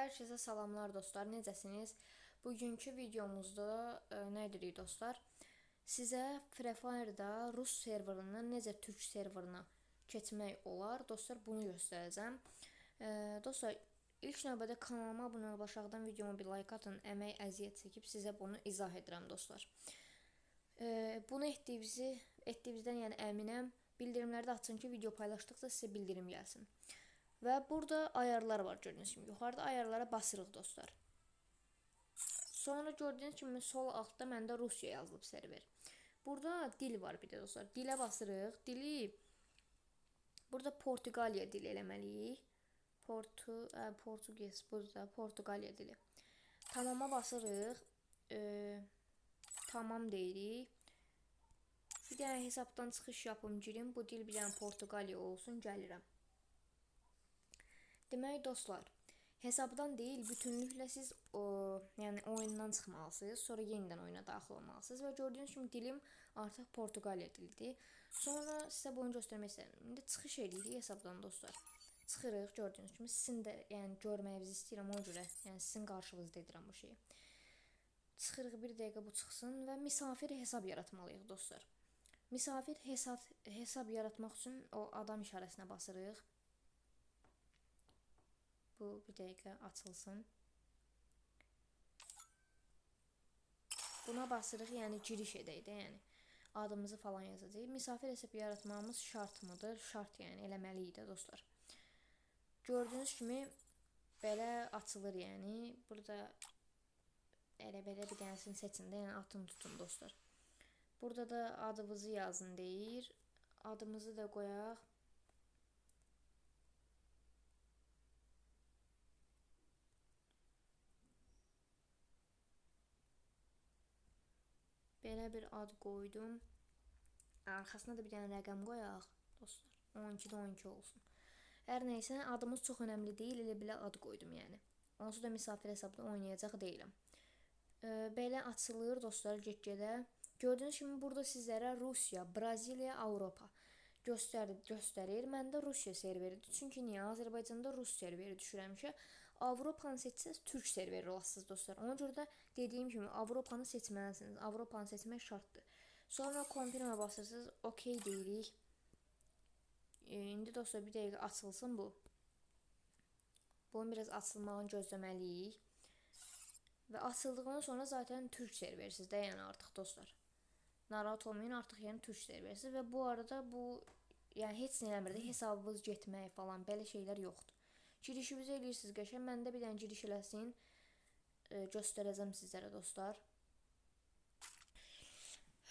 Hər kəsə salamlar dostlar. Necəsiniz? Bugünkü videomuzda ə, nə edirik dostlar? Sizə Free Fire-da rus serverından necə türk serverına keçmək olar? Dostlar, bunu göstərəcəm. Ə, dostlar, ilk növbədə kanalıma abunə olub aşağıdan videoma bir like atın. Əmək, əziyyət çəkib sizə bunu izah edirəm dostlar. Ə, bunu etdiyimizi etdiyimizdən yəni əminəm. Bildirimləri də açın ki, video paylaşdıqca sizə bildirim gəlsin. Və burada ayarlar var gördüyünüz kimi. Yuxarıda ayarlara basırıq dostlar. Sonra gördüyünüz kimi sol altda məndə Rusiya yazılıb server. Burada dil var bir də dostlar. Dilə basırıq. Dili burada Portuqaliya dili eləməliyik. Portu, ə, Portugiz burada Portuqaliya dili. Tamama basırıq. E, tamam deyirik. Bir dənə hesabdan çıxış yapım girim. Bu dil bir dənə Portuqaliya olsun, gəlirəm. Demək dostlar, hesabdan deyil, bütünlüklə siz o, yəni oyundan çıxmalısınız, sonra yenidən oyuna daxil olmalısınız və gördüyünüz kimi dilim artıq Portuqaliya dilidir. Sonra sizə bunu göstərmək istəyirəm. İndi çıxış edirik hesabdan dostlar. Çıxırıq gördüyünüz kimi sizin də yəni görməyinizi istəyirəm ona görə, yəni sizin qarşınızda edirəm bu şeyi. Çıxırıq bir dəqiqə bu çıxsın və misafir hesab yaratmalıyıq dostlar. Misafir hesab hesab yaratmaq üçün o adam işarəsinə basırıq. Bu bir dəqiqə açılsın. Buna basırıq, yəni giriş edək də, yəni adımızı falan yazacağıq. Misafir hesab yaratmağımız şart mıdır? Şart, yəni eləməliyik də dostlar. Gördüyünüz kimi belə açılır, yəni burada elə belə bir dənəsini seçin də, yəni atın tutun dostlar. Burada da adınızı yazın deyir. Adımızı da qoyaq. Belə bir ad qoydum. Arxasına da bir dənə rəqəm qoyaq dostlar. 12-də 12 olsun. Hər nəysə adımız çox önəmli deyil, elə belə ad qoydum yəni. Onsuz da misafir hesabda oynayacaq deyiləm. Belə açılır dostlar get-gedə. Gördüyünüz kimi burada sizlərə Rusiya, Braziliya, Avropa göstərir, göstərir. Məndə Rusiya serveridir. Çünki niyə? Azərbaycanda rus serveri düşürəmişə. Avropanı seçsəz türk serveri olasınız dostlar. Ona görə də dediyim kimi Avropanı seçməlisiniz. Avropanı seçmək şartdır. Sonra confirmə basırsınız. OK deyirik. E, indi dostlar bir dəqiqə açılsın bu. Bunun biraz açılmağını gözləməliyik. Və açıldığından sonra zaten türk serversiz də yəni artıq dostlar. Narahat olmayın, artıq yəni türk serversiz və bu arada bu yəni heç nə eləmir də hesabınız getmək falan belə şeylər yoxdur. Girişinizi eləyirsiniz qəşəng. Məndə bir dənə giriş eləsin. E, göstərəcəm sizlərə dostlar.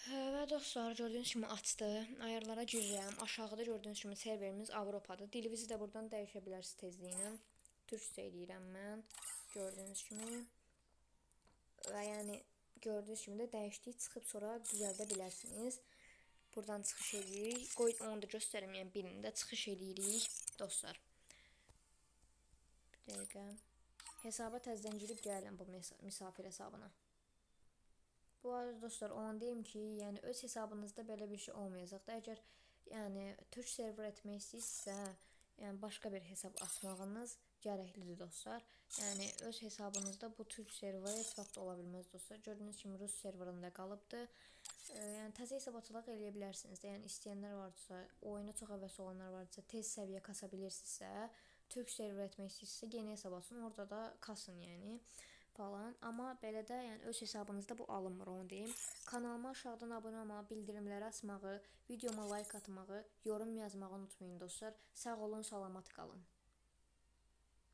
Hə, və dostlar gördüyünüz kimi açdı. Ayarlara girirəm. Aşağıda gördüyünüz kimi serverimiz Avropadır. Dilinizi də buradan dəyişə bilərsiniz tezliyinə. Türkcə eləyirəm mən. Gördüyünüz kimi. Və yəni gördüyünüz kimi də dəyişdik, çıxıb sonra düzəldə bilərsiniz. Buradan çıxış edirik. Qoy onu da göstərim, yəni birində çıxış edirik dostlar. Dəqiqə. Hesaba təzədən girib gəlirəm bu misafir hesabına. Bu arada dostlar, onu deyim ki, yəni öz hesabınızda belə bir şey olmayacaq da. Əgər yəni türk server etmək istəyirsinizsə, yəni başqa bir hesab açmağınız gərəklidir dostlar. Yəni öz hesabınızda bu türk serveri heç vaxt ola bilməz dostlar. Gördüyünüz kimi rus serverində qalıbdı. E, yəni təzə hesab açılaq eləyə bilərsiniz də. Yəni istəyənlər varsa, oyuna çox həvəs olanlar varsa, tez səviyyə kasa bilirsinizsə, türk server etmək istəyirsinizsə, yeni hesab açın, orada da kasın yəni falan. Amma belə də yəni öz hesabınızda bu alınmır onu deyim. Kanalıma aşağıdan abunə olmağı, bildirimləri açmağı, videoma like atmağı, yorum yazmağı unutmayın dostlar. Sağ olun, salamat qalın.